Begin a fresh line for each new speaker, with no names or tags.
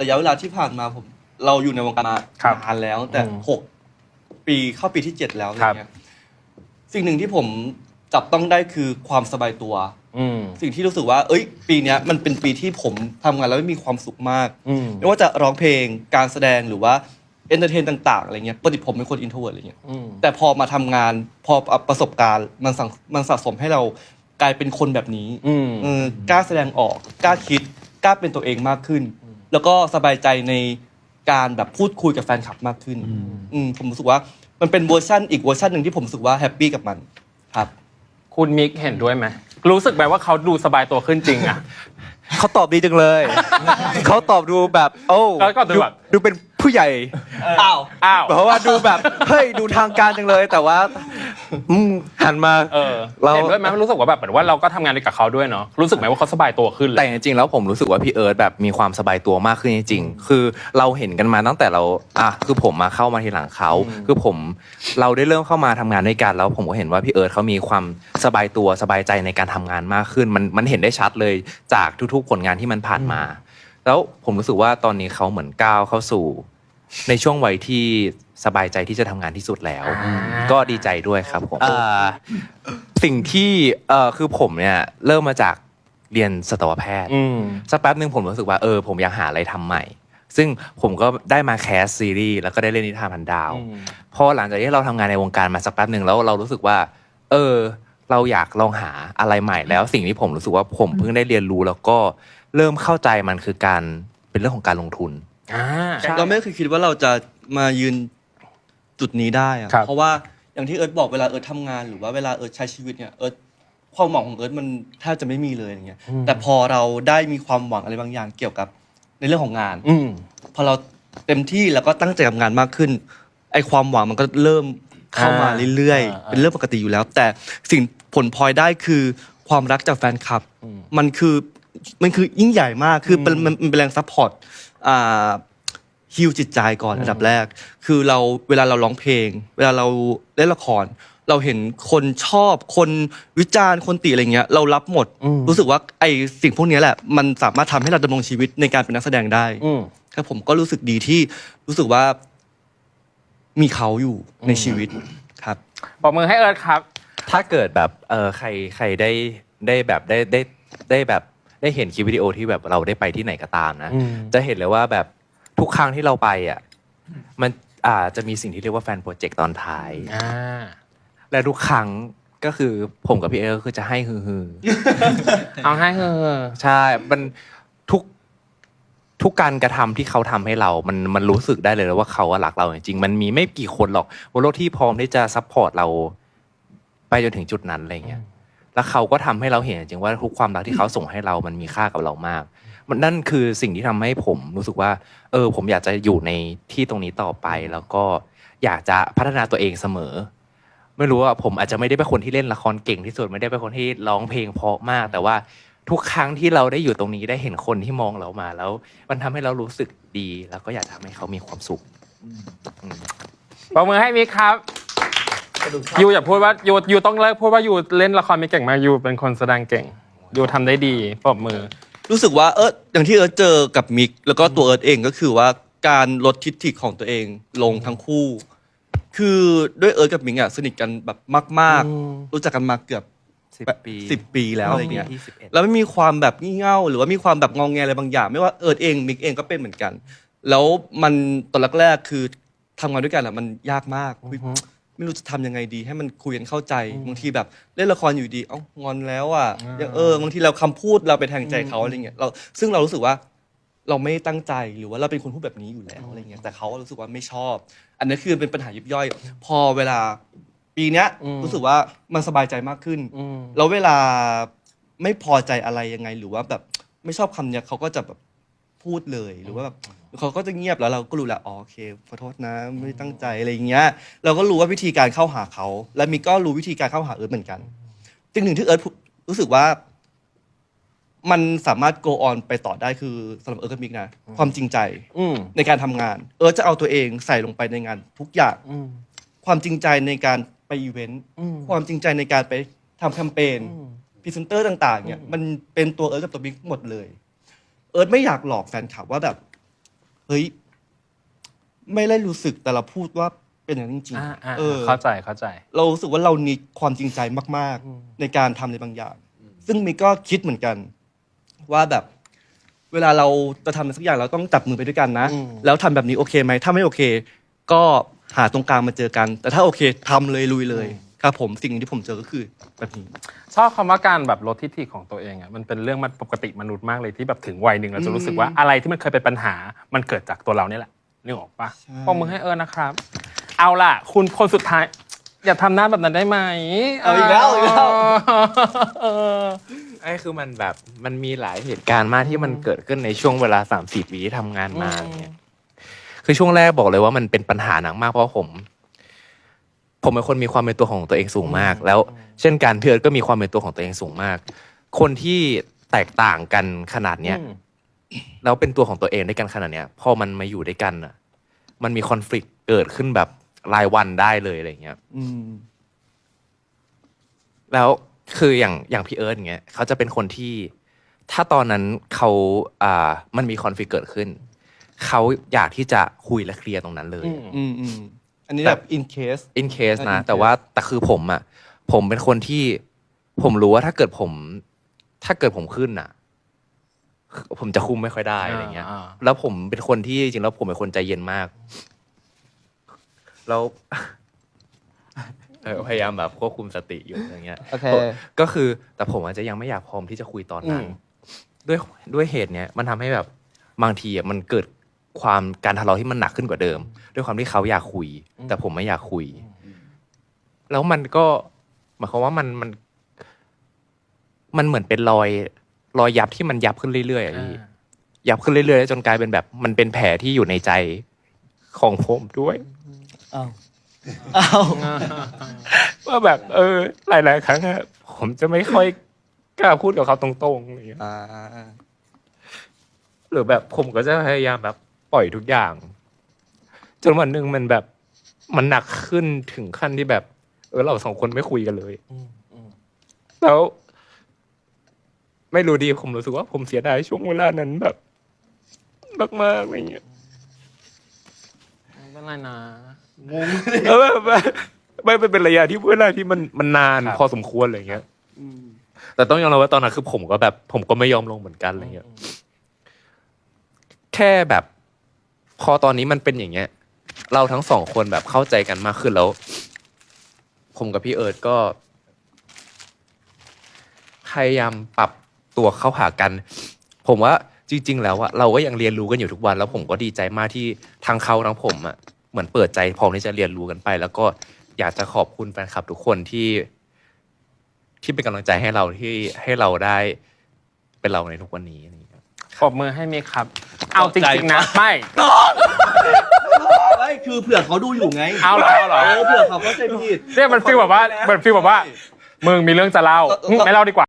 ระยะเวลาที่ผ่านมาผม เราอยู่ในวงการมา
ครับ
นานแล้ว แต่
อืม
หกปีเข้าปีที่เจ็ดแล้วอะไร
ครับ
เงี้ยสิ่งหนึ่งที่ผมจับต้องได้คือความสบายตัว
อืม
สิ่งที่รู้สึกว่า เอ้ย ปีเนี้ยมันเป็นปีที่ผมทำงานแล้วมีความสุขมาก
อืม
ไม่ว่าจะร้องเพลง การแสดงหรือว่าเอนเตอร์เทนต่างๆอะไรเงี้ยปกติผมเป็นคนอินโทรเวิร์ดอะไรเงี้ย
อืม
แต่พอมาทำงานพอประสบการณ์มันสั่งมันสะสมให้เรากลายเป็นคนแบบนี้
อืม
เออกล้าแสดงออกกล้าคิดกล้าเป็นตัวเองมากขึ้น แล้วก็สบายใจในการแบบพูดคุยกับแฟนคลับมากขึ้นอืมผมรู้สึกว่ามันเป็นเวอร์ชันอีกเวอร์ชันหนึ่งที่ผมรู้สึกว่าแฮปปี้กับมันครับ
คุณมิกเห็นด้วยไหมรู้สึกไหมว่าเขาดูสบายตัวขึ้นจริงอะ
เขาตอบดีจังเลย เขาตอบดูแบบ โอ้
แล้วก็ดูแบบ
ดูเป็น ผู้ใหญ่
อ้าว
อ้าว
เพราะว่าดูแบบ เฮ้ยดูทางการจังเลยแต่ว่าอืมหันมา
เออ
เรา
เห็นด้วยไหมรู้สึกว่าแบบเหมือนว่าเราก็ทำงานกับเขาด้วยเนาะรู้สึกไหมว่าเขาสบายตัวขึ้นเล
แต่
ย
จริงๆแล้วผมรู้สึกว่าพี่เอิร์ธแบบมีความสบายตัวมากขึ้นจริงๆ คือเราเห็นกันมาตั้งแต่เราอะคือผมมาเข้ามาทีหลังเขาคือผมเราได้เริ่มเข้ามาทำงานด้วยกันแล้วผมก็เห็นว่าพี่เอิร์ธเขามีความสบายตัวสบายใจในการทำงานมากขึ้น มันมันเห็นได้ชัดเลยจากทุกๆผลงานที่มันผ่านมา แล้วผมรู้สึกว่าตอนนี้เขาเหมือนก้าวเข้าสู่ ในช่วงวัยที่สบายใจที่จะทำงานที่สุดแล้ว
อ่า
ก็ดีใจด้วยครับผม
อ่า
สิ่งที่เออคือผมเนี่ยเริ่มมาจากเรียนสัตวแพทย์
อืม
สักแป๊บหนึ่งผมรู้สึกว่าเออผมอยากหาอะไรทำใหม่ ซึ่งผมก็ได้มาแคสซีรีส์แล้วก็ได้เล่นนิทานพันดาว
อืม
พอหลังจากที่เราทำงานในวงการมาสักแป๊บหนึ่งแล้วเรารู้สึกว่า เออ เราอยากลองหาอะไรใหม่แล้ว สิ่งที่ผมรู้สึกว่าผมเพิ่งได้เรียนรู้แล้วก็เริ่มเข้าใจมันคือการเป็นเรื่องของการลงทุน
อ่า
เราไม่เคยคิดว่าเราจะมายืนจุดนี้ได้อะ
ครับ
เพราะว่าอย่างที่เอิร์ธบอกเวลาเอิร์ธทำงานหรือว่าเวลาเอิร์ธใช้ชีวิตเนี่ยเอิร์ธความหวังของเอิร์ธมันแทบจะไม่มีเลยอย่างเงี้ยแต่พอเราได้มีความหวังอะไรบางอย่างเกี่ยวกับในเรื่องของงาน
อืม
พอเราเต็มที่แล้วก็ตั้งใจกับงานมากขึ้น ไอ้ความหวังมันก็เริ่มเข้ามา
อ่า
เรื่อย
อ่า
ๆ เป็นเรื่องปกติอยู่แล้ว แต่สิ่งผลพลอยได้คือความรักจากแฟนคลับ มันคือมันคือยิ่งใหญ่มากคือเป็นมันมันเป็นแรงซัพพอร์ตอ่า ฮิวจิตใจก่อนอันดับแรก คือเราเวลาเราร้องเพลง เวลาเราเล่นละคร เราเห็นคนชอบคนวิจารณ์คนติอะไรเงี้ยเรารับหมด
อืม
รู้สึกว่าไอ้สิ่งพวกเนี้ยแหละ มันสามารถทำให้เราดำรงชีวิตในการเป็นนักแสดงได้
อืม
ครับผมก็รู้สึกดีที่รู้สึกว่า มีเขาอยู่ในชีวิตครับ
ปรบมือให้เอิร์ธครับ
ถ้าเกิดแบบเออใครใครได้ได้แบบได้ได้ได้แบบได้เห็นคลิปวิดีโอที่แบบเราได้ไปที่ไหนก็ตามนะ
อืม
จะเห็นเลยว่าแบบ ทุกครั้งที่เราไปอะมันอ่าจะมีสิ่งที่เรียกว่าแฟนโปรเจกต์ตอนท้าย
อ่า
และทุกครั้งก็คือผมกับพี่เอก็คือจะให้ฮือฮือ
เอาให้เออ
ใช่มันทุกทุกการกระทำที่เขาทำให้เรา มันมันรู้สึกได้เลยว่าเขาอะรักเราจริงๆมันมีไม่กี่คนหรอกบนโลกที่พร้อมที่จะซัพพอร์ตเรา ไปจนถึงจุดนั้นอะไรเงี้ย แล้วเขาก็ทำให้เราเห็นจริงว่าทุกความรักที่เขาส่งให้เรามันมีค่ากับเรามาก มันนั่นคือสิ่งที่ทำให้ผมรู้สึกว่า เออ ผมอยากจะอยู่ในที่ตรงนี้ต่อไป แล้วก็อยากจะพัฒนาตัวเองเสมอ ไม่รู้ว่าผมอาจจะไม่ได้เป็นคนที่เล่นละครเก่งที่สุดไม่ได้เป็นคนที่ร้องเพลงเพราะมาก แต่ว่าทุกครั้งที่เราได้อยู่ตรงนี้ได้เห็นคนที่มองเรามาแล้ว มันทำให้เรารู้สึกดี แล้วก็อยากทำให้เขามีความสุข
ปรบมือให้มิกครับ ยูอย่าพูดว่ายูยูต้องเลิกพูดว่ายูเล่นละครไม่เก่งมากยูเป็นคนแสดงเก่งยูทำได้ดีปรบมือ
รู้สึกว่าเอออย่างที่เอิร์ธเจอกับมิก แล้วก็ตัวเอิร์ธเองก็คือว่าการลดทิฐิของตัวเองลงทั้งคู่ คือด้วยเอิร์ธกับมิกอะสนิทกันแบบมาก
อืม
ๆรู้จักกันมาเกือบ
สิบปี
สิบปีแล้วอะไรเงี้ย
ที่สิบเอ็ด
แล้วไม่มีความแบบงี่เง่าหรือว่ามีความแบบงองแงอะไรบางอย่าง ไม่ว่าเอิร์ธเองมิกเองก็เป็นเหมือนกัน แล้วมันตอนแรกๆคือทำงานด้วยกันอะมันยากมากอุ๊ย ไม่รู้จะทำยังไงดี ให้มันคุยกันเข้าใจบางทีแบบเล่นละครอยู่ดีเอ้างอนแล้วอะยังเออบางทีเราคำพูดเราไปแทงใจเขาอะไรเงี้ยเราซึ่งเรารู้สึกว่าเราไม่ตั้งใจหรือว่าเราเป็นคนพูดแบบนี้อยู่แล้วอะไรเงี้ยแต่เขารู้สึกว่าไม่ชอบ อันนี้คือเป็นปัญหายิบย่อย พอเวลาปีเนี้ย
อืม
รู้สึกว่ามันสบายใจมากขึ้น
อืม
แล้วเวลาไม่พอใจอะไรยังไง หรือว่าแบบไม่ชอบคำเนี้ยเขาก็จะแบบ พูดเลยหรือว่าแบบเขาก็จะเงียบแล้วเราก็รู้แหละอ๋อโอเคขอโทษนะไม่ได้ตั้งใจอะไรอย่างเงี้ย เราก็รู้ว่าวิธีการเข้าหาเขา และมีก็รู้วิธีการเข้าหาเอิร์ธเหมือนกันสิ่งหนึ่งที่เอิร์ธรู้สึกว่า มันสามารถ go on ไปต่อได้คือสำหรับเอิร์ธกับมิกนะความจริงใจ
อืม
ในการทำงาน เอิร์ธจะเอาตัวเองใส่ลงไปในงานทุกอย่าง
อืม
ความจริงใจในการไปอีเวนต์
อืม
ความจริงใจในการไปทำแคมเปญพรีเซนเตอร์ต่าง ๆ เนี่ย มันเป็นตัวเอิร์ธกับตัวบิ๊กหมดเลย เอิร์ธไม่อยากหลอกแฟนคลับว่าแบบ เฮ้ย ไม่ได้รู้สึกแต่เราพูดว่าเป็นอย่างนั้นจริง
อ่าอ่า
ๆเออ
เข้าใจเข้าใจ
เรารู้สึกว่าเรามีความจริงใจมากๆในการทำในบางอย่าง ซึ่งมิกก็คิดเหมือนกัน ว่าแบบ เวลาเราจะทำอะไรสักอย่างเราต้องจับมือไปด้วยกันนะ
อืม
แล้วทำแบบนี้โอเคไหมถ้าไม่โอเค ก็หาตรงกลางมาเจอกัน แต่ถ้าโอเคทำเลยลุยเลย ครับผมสิ่งที่ผมเจอก็คือแบบนี้
ชอบคำว่าการแบบลดทิฐิของตัวเองอะมันเป็นเรื่องมันปกติมนุษย์มากเลยที่แบบถึงวัยหนึ่งเราจะรู้สึกว่าอะไรที่มันเคยเป็นปัญหา มันเกิดจากตัวเราเนี่ยแหละนึกออกปะ
ใช่
ปรบมือให้เอิญนะครับ เอาล่ะ คุณคนสุดท้าย อย่าทำหน้าแบบนั้นได้ไหม
เอาอีกแล้วอีกแล้ว
เออ
ไอ้คือมันแบบมันมีหลายเหตุการณ์มากที่มันเกิดขึ้นในช่วงเวลาสามสี่ปีที่ทำงานมา
อืม
เนี่ยคือช่วงแรกบอกเลยว่ามันเป็นปัญหาหนักมากเพราะผม ผมเป็นคนมีความเป็นตัวของตัวเองสูงมาก แล้ว เช่นกันเพื่อนก็มีความเป็นตัวของตัวเองสูงมาก คนที่แตกต่างกันขนาดเนี้ย
อืม
แล้วเป็นตัวของตัวเองด้วยกันขนาดเนี้ยพอมันมาอยู่ด้วยกันอะ มันมีคอน FLICT เกิดขึ้นแบบรายวันได้เลยอะไรเงี้ย
อืม
แล้วคืออย่างอย่างพี่เอิร์ธอย่างเงี้ยเขาจะเป็นคนที่ถ้าตอนนั้นเขาอ่า มันมีคอนฟ lict เกิดขึ้น เขาอยากที่จะคุยและเคลียร์ตรงนั้นเลย
อืม
อืม อืมอันนี้
แต่
แบบ in case
in case
อ่า
นะ
in
แต่ว่าแต่คือผมอะ ผมเป็นคนที่ผมรู้ว่าถ้าเกิดผม ถ้าเกิดผมขึ้นอะ ผมจะคุมไม่ค่อยได้อะไรเงี้ย
อ่า
แล้วผมเป็นคนที่จริงๆแล้วผมเป็นคนใจเย็นมาก แล้วเออพยายามแบบควบคุมสติอยู่อย่างเงี้ย
โอเค
ก็คือ แต่ผมอาจจะยังไม่อยากพร้อมที่จะคุยตอนนั้น
อืม
ด้วยด้วยเหตุเนี้ยมันทำให้แบบบางทีอะมันเกิด ความการทะเลาะที่มันหนักขึ้นกว่าเดิม ด้วยความที่เขาอยากคุย แต่ผมไม่อยากคุย แล้วมันก็หมายความว่ามันมัน มันเหมือนเป็นรอย รอยยับที่มันยับขึ้นเรื่อยๆอะพี่ยับขึ้นเรื่อยๆแล้วจนกลายเป็นแบบ มันเป็นแผลที่อยู่ในใจของผมด้วย
อ้าวอ้าว
ว่าแบบ เออ หลายๆครั้งอะผมจะไม่ค่อยกล้าพูดกับเขาตรงๆอะไรเงี้ย
อ่า
หรือแบบผมก็จะพยายามแบบ ปล่อยทุกอย่าง จนวันหนึ่งมันแบบมันหนักขึ้นถึงขั้นที่แบบ เออเราสองคนไม่คุยกันเลยแล้ว ไม่รู้ดีผมรู้สึกว่าผมเสียดายช่วงเวลานั้นแบบมากๆอะไรเงี้ย
ไม่เป็นไรนะ
เออแบบไม่ไม่เป็นระยะที่เวลาที่มันมันนาน
ครับ
พอสมควรอะไรเงี้ยแต่ต้องยอมรับว่าตอนนั้นคือผมก็แบบ ผมก็ไม่ยอมลงเหมือนกันอะไรเงี้ยแค่แบบ พอตอนนี้มันเป็นอย่างเงี้ย เราทั้งสองคนแบบเข้าใจกันมากขึ้นแล้ว ผมกับพี่เอิร์ดก็พยายามปรับตัวเข้าหากัน ผมว่าจริง ๆ แล้วอะเราก็ยังเรียนรู้กันอยู่ทุกวัน แล้วผมก็ดีใจมากที่ทั้งเขาทั้งผมอะเหมือนเปิดใจพร้อมที่จะเรียนรู้กันไป แล้วก็อยากจะขอบคุณแฟนคลับทุกคนที่ ที่เป็นกำลังใจให้เราที่ให้เราได้เป็นเราในทุกวันนี้ อะไรอย่างเงี้ย
ปรบมือให้มีครับ เอาจริงๆนะ ไม่
ไม่คือเผื่อเขาดูอยู่ไง
เอาเหรอเอาเหรอ
เออเผื่อเขาเข้าใจผิด
เนี่ยมันฟีลแบบว่าเหมือนฟีลแบบว่า มึงมีเรื่องจะเล่า
เออเออ
ไม่เล่าดีกว่า